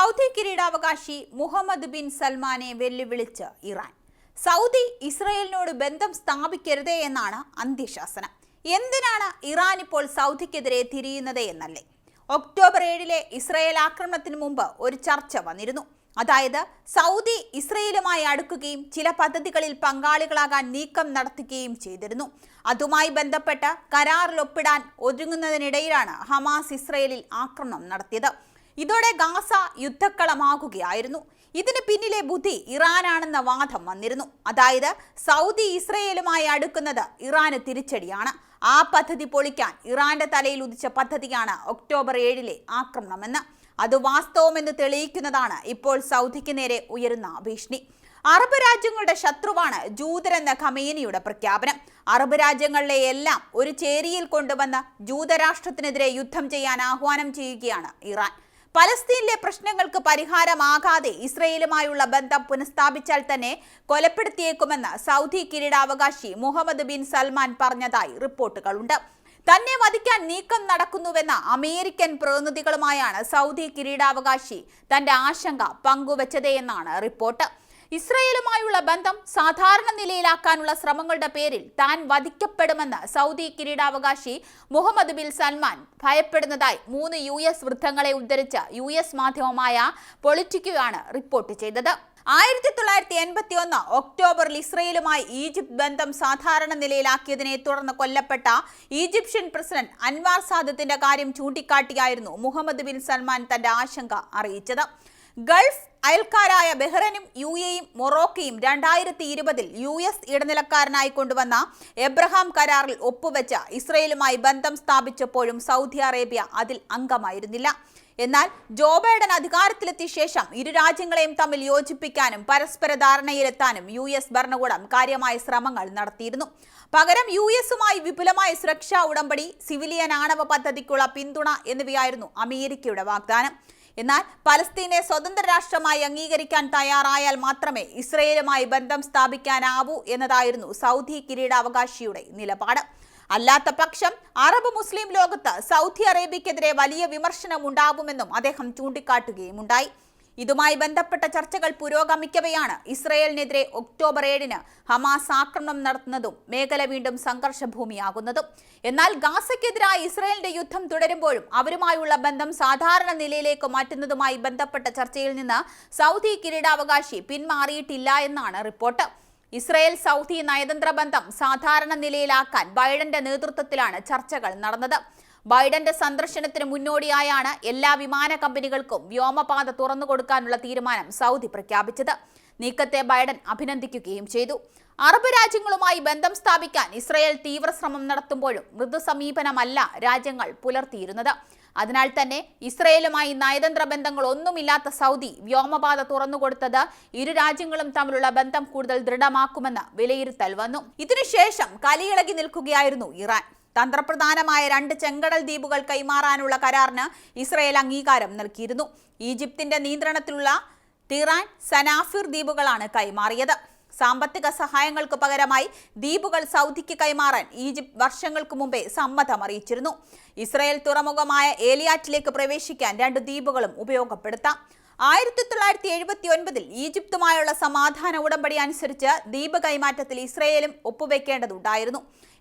Saudi കിരീടാവകാശി Muhammad bin സൽമാനെ വെല്ലുവിളിച്ച് Iran. Saudi ഇസ്രയേലിനോട് ബന്ധം സ്ഥാപിക്കരുതേ എന്നാണ് അന്ത്യശാസനം. എന്തിനാണ് ഇറാൻ ഇപ്പോൾ സൗദിക്കെതിരെ തിരിയുന്നത് എന്നല്ലേ? ഒക്ടോബർ ഏഴിലെ ഇസ്രയേൽ ആക്രമണത്തിന് മുമ്പ് ഒരു ചർച്ച വന്നിരുന്നു. അതായത് സൗദി ഇസ്രയേലുമായി അടുക്കുകയും ചില പദ്ധതികളിൽ പങ്കാളികളാകാൻ നീക്കം നടത്തുകയും ചെയ്തിരുന്നു. അതുമായി ബന്ധപ്പെട്ട് കരാറിൽ ഒപ്പിടാൻ ഒരുങ്ങുന്നതിനിടയിലാണ് ഹമാസ് ഇസ്രയേലിൽ ആക്രമണം നടത്തിയത്. ഇതോടെ ഗാസ യുദ്ധക്കളമാകുകയായിരുന്നു. ഇതിന് പിന്നിലെ ബുദ്ധി ഇറാനാണെന്ന വാദം വന്നിരുന്നു. അതായത് സൗദി ഇസ്രയേലുമായി അടുക്കുന്നത് ഇറാന് തിരിച്ചടിയാണ്. ആ പദ്ധതി പൊളിക്കാൻ ഇറാന്റെ തലയിൽ ഉദിച്ച പദ്ധതിയാണ് ഒക്ടോബർ ഏഴിലെ ആക്രമണമെന്ന്. അത് വാസ്തവമെന്ന് തെളിയിക്കുന്നതാണ് ഇപ്പോൾ സൗദിക്ക് നേരെ ഉയരുന്ന ഭീഷണി. അറബ് രാജ്യങ്ങളുടെ ശത്രുവാണ് ജൂതരെന്ന ഖമേനിയുടെ പ്രഖ്യാപനം. അറബ് രാജ്യങ്ങളിലെ എല്ലാം ഒരു ചേരിയിൽ കൊണ്ടുവന്ന് ജൂതരാഷ്ട്രത്തിനെതിരെ യുദ്ധം ചെയ്യാൻ ആഹ്വാനം ചെയ്യുകയാണ് ഇറാൻ. പലസ്തീനിലെ പ്രശ്നങ്ങൾക്ക് പരിഹാരമാകാതെ ഇസ്രയേലുമായുള്ള ബന്ധം പുനഃസ്ഥാപിച്ചാൽ തന്നെ കൊലപ്പെടുത്തിയേക്കുമെന്ന് സൗദി കിരീടാവകാശി മുഹമ്മദ് ബിൻ സൽമാൻ പറഞ്ഞതായി റിപ്പോർട്ടുകളുണ്ട്. തന്നെ വധിക്കാൻ നീക്കം നടക്കുന്നുവെന്ന അമേരിക്കൻ പ്രതിനിധികളുമായാണ് സൗദി കിരീടാവകാശി തന്റെ ആശങ്ക പങ്കുവച്ചത് എന്നാണ് റിപ്പോർട്ട്. ഇസ്രയേലുമായുള്ള ബന്ധം സാധാരണ നിലയിലാക്കാനുള്ള ശ്രമങ്ങളുടെ പേരിൽ താൻ വധിക്കപ്പെടുമെന്ന് സൗദി കിരീടാവകാശി മുഹമ്മദ് ബിൻ സൽമാൻ ഭയപ്പെടുന്നതായി മൂന്ന് യു എസ് വൃദ്ധങ്ങളെ ഉദ്ധരിച്ച് യു എസ് മാധ്യമമായ പൊളിറ്റിക്കുകയാണ് റിപ്പോർട്ട് ചെയ്തത്. ആയിരത്തി തൊള്ളായിരത്തി എൺപത്തി ഒന്ന് ഒക്ടോബറിൽ ഇസ്രയേലുമായി ഈജിപ്ത് ബന്ധം സാധാരണ നിലയിലാക്കിയതിനെ തുടർന്ന് കൊല്ലപ്പെട്ട ഈജിപ്ഷ്യൻ പ്രസിഡന്റ് അൻവാർ സാദത്തിന്റെ കാര്യം ചൂണ്ടിക്കാട്ടിയായിരുന്നു മുഹമ്മദ് ബിൻ സൽമാൻ തന്റെ ആശങ്ക അറിയിച്ചത്. ഗൾഫ് അയൽക്കാരായ ബഹ്റനും യു എയും മൊറോക്കയും രണ്ടായിരത്തി ഇരുപതിൽ യു എസ് ഇടനിലക്കാരനായി കൊണ്ടുവന്ന എബ്രഹാം കരാറിൽ ഒപ്പുവെച്ച ഇസ്രയേലുമായി ബന്ധം സ്ഥാപിച്ചപ്പോഴും സൗദി അറേബ്യ അതിൽ അംഗമായിരുന്നില്ല. എന്നാൽ ജോ ബൈഡൻ അധികാരത്തിലെത്തിയ ശേഷം ഇരു രാജ്യങ്ങളെയും തമ്മിൽ യോജിപ്പിക്കാനും പരസ്പര ധാരണയിലെത്താനും യു എസ് ഭരണകൂടം കാര്യമായ ശ്രമങ്ങൾ നടത്തിയിരുന്നു. പകരം യു എസുമായി വിപുലമായ സുരക്ഷാ ഉടമ്പടി സിവിലിയൻ ആണവ പദ്ധതിക്കുള്ള പിന്തുണ എന്നിവയായിരുന്നു അമേരിക്കയുടെ വാഗ്ദാനം. എന്നാൽ പലസ്തീനെ സ്വതന്ത്ര രാഷ്ട്രമായി അംഗീകരിക്കാൻ തയ്യാറായാൽ മാത്രമേ ഇസ്രയേലുമായി ബന്ധം സ്ഥാപിക്കാനാവൂ എന്നതായിരുന്നു സൗദി കിരീടാവകാശിയുടെ നിലപാട്. അല്ലാത്ത പക്ഷം അറബ് മുസ്ലിം ലോകത്ത് സൗദി അറേബ്യക്കെതിരെ വലിയ വിമർശനം ഉണ്ടാകുമെന്നും അദ്ദേഹം ചൂണ്ടിക്കാട്ടുകയുമുണ്ടായി. ഇതുമായി ബന്ധപ്പെട്ട ചർച്ചകൾ പുരോഗമിക്കവെയാണ് ഇസ്രയേലിനെതിരെ ഒക്ടോബർ ഏഴിന് ഹമാസ് ആക്രമണം നടത്തുന്നതും മേഖല വീണ്ടും സംഘർഷഭൂമിയാകുന്നതും. എന്നാൽ ഗാസയ്ക്കെതിരായി ഇസ്രയേലിന്റെ യുദ്ധം തുടരുമ്പോഴും അവരുമായുള്ള ബന്ധം സാധാരണ നിലയിലേക്ക് മാറ്റുന്നതുമായി ബന്ധപ്പെട്ട ചർച്ചയിൽ നിന്ന് സൗദി കിരീടാവകാശി പിന്മാറിയിട്ടില്ല എന്നാണ് റിപ്പോർട്ട്. ഇസ്രയേൽ സൗദി നയതന്ത്ര ബന്ധം സാധാരണ നിലയിലാക്കാൻ ബൈഡന്റെ നേതൃത്വത്തിലാണ് ചർച്ചകൾ നടന്നത്. ബൈഡന്റെ സന്ദർശനത്തിന് മുന്നോടിയായാണ് എല്ലാ വിമാന കമ്പനികൾക്കും വ്യോമപാത തുറന്നു കൊടുക്കാനുള്ള തീരുമാനം സൗദി പ്രഖ്യാപിച്ചത്. നീക്കത്തെ ബൈഡൻ അഭിനന്ദിക്കുകയും ചെയ്തു. അറബ് രാജ്യങ്ങളുമായി ബന്ധം സ്ഥാപിക്കാൻ ഇസ്രയേൽ തീവ്രശ്രമം നടത്തുമ്പോഴും മൃദു സമീപനമല്ല രാജ്യങ്ങൾ പുലർത്തിയിരുന്നത്. അതിനാൽ തന്നെ ഇസ്രയേലുമായി നയതന്ത്ര ബന്ധങ്ങൾ ഒന്നുമില്ലാത്ത സൗദി വ്യോമപാത തുറന്നുകൊടുത്തത് ഇരു രാജ്യങ്ങളും തമ്മിലുള്ള ബന്ധം കൂടുതൽ ദൃഢമാക്കുമെന്ന് വിലയിരുത്തൽ വന്നു. ഇതിനുശേഷം കലിയിളകി നിൽക്കുകയായിരുന്നു ഇറാൻ. തന്ത്രപ്രധാനമായ രണ്ട് ചെങ്കടൽ ദ്വീപുകൾ കൈമാറാനുള്ള കരാറിന് ഇസ്രയേൽ അംഗീകാരം നൽകിയിരുന്നു. ഈജിപ്തിന്റെ നിയന്ത്രണത്തിലുള്ള തിറാൻ സനാഫിർ ദ്വീപുകളാണ് കൈമാറിയത്. സാമ്പത്തിക സഹായങ്ങൾക്ക് പകരമായി ദ്വീപുകൾ സൗദിക്ക് കൈമാറാൻ ഈജിപ്ത് വർഷങ്ങൾക്ക് മുമ്പേ സമ്മതം അറിയിച്ചിരുന്നു. ഇസ്രയേൽ തുറമുഖമായ ഏലിയാറ്റിലേക്ക് പ്രവേശിക്കാൻ രണ്ട് ദ്വീപുകളും ഉപയോഗപ്പെടുത്താം. ആയിരത്തി തൊള്ളായിരത്തി എഴുപത്തി ഒൻപതിൽ ഈജിപ്തുമായുള്ള സമാധാന ഉടമ്പടി അനുസരിച്ച് ദ്വീപ് കൈമാറ്റത്തിൽ ഇസ്രയേലും ഒപ്പുവെക്കേണ്ടതുണ്ടായിരുന്നു.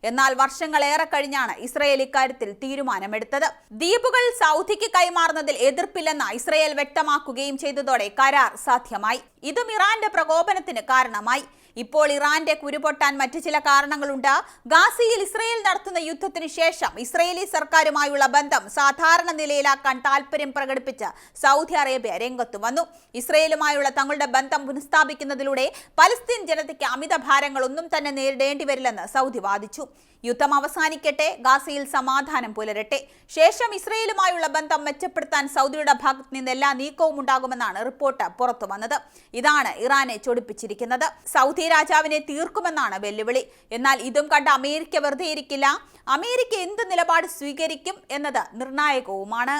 എന്നാൽ വർഷങ്ങളേറെ കഴിഞ്ഞാണ് ഇസ്രയേൽ ഇക്കാര്യത്തിൽ തീരുമാനമെടുത്തത്. ദ്വീപുകൾ സൗദിക്ക് കൈമാറുന്നതിൽ എതിർപ്പില്ലെന്ന് ഇസ്രയേൽ വ്യക്തമാക്കുകയും ചെയ്തതോടെ കരാർ സാധ്യമായി. ഇതും ഇറാന്റെ പ്രകോപനത്തിന് കാരണമായി. ഇപ്പോൾ ഇറാന്റെ കുരുപൊട്ടാൻ മറ്റു ചില കാരണങ്ങളുണ്ട്. ഗാസിയിൽ ഇസ്രയേൽ നടത്തുന്ന യുദ്ധത്തിന് ശേഷം ഇസ്രയേലി സർക്കാരുമായുള്ള ബന്ധം സാധാരണ നിലയിലാക്കാൻ താൽപര്യം പ്രകടിപ്പിച്ച് സൗദി അറേബ്യ രംഗത്തു വന്നു. ഇസ്രയേലുമായുള്ള തങ്ങളുടെ ബന്ധം പുനഃസ്ഥാപിക്കുന്നതിലൂടെ പലസ്തീൻ ജനതയ്ക്ക് അമിത ഭാരങ്ങളൊന്നും തന്നെ നേരിടേണ്ടി വരില്ലെന്ന് സൗദി വാദിച്ചു. യുദ്ധം അവസാനിക്കട്ടെ ഗാസയിൽ സമാധാനം പുലരട്ടെ. ശേഷം ഇസ്രയേലുമായുള്ള ബന്ധം മെച്ചപ്പെടുത്താൻ സൗദിയുടെ ഭാഗത്ത് നിന്ന് എല്ലാ നീക്കവും ഉണ്ടാകുമെന്നാണ് റിപ്പോർട്ട് പുറത്തു വന്നത് ഇതാണ് ഇറാനെ ചൊടിപ്പിച്ചിരിക്കുന്നത്. സൗദി രാജാവിനെ തീർക്കുമെന്നാണ് വെല്ലുവിളി. എന്നാൽ ഇതും കണ്ട് അമേരിക്ക വെറുതെ ഇരിക്കില്ല അമേരിക്ക എന്ത് നിലപാട് സ്വീകരിക്കും എന്നത് നിർണായകവുമാണ്.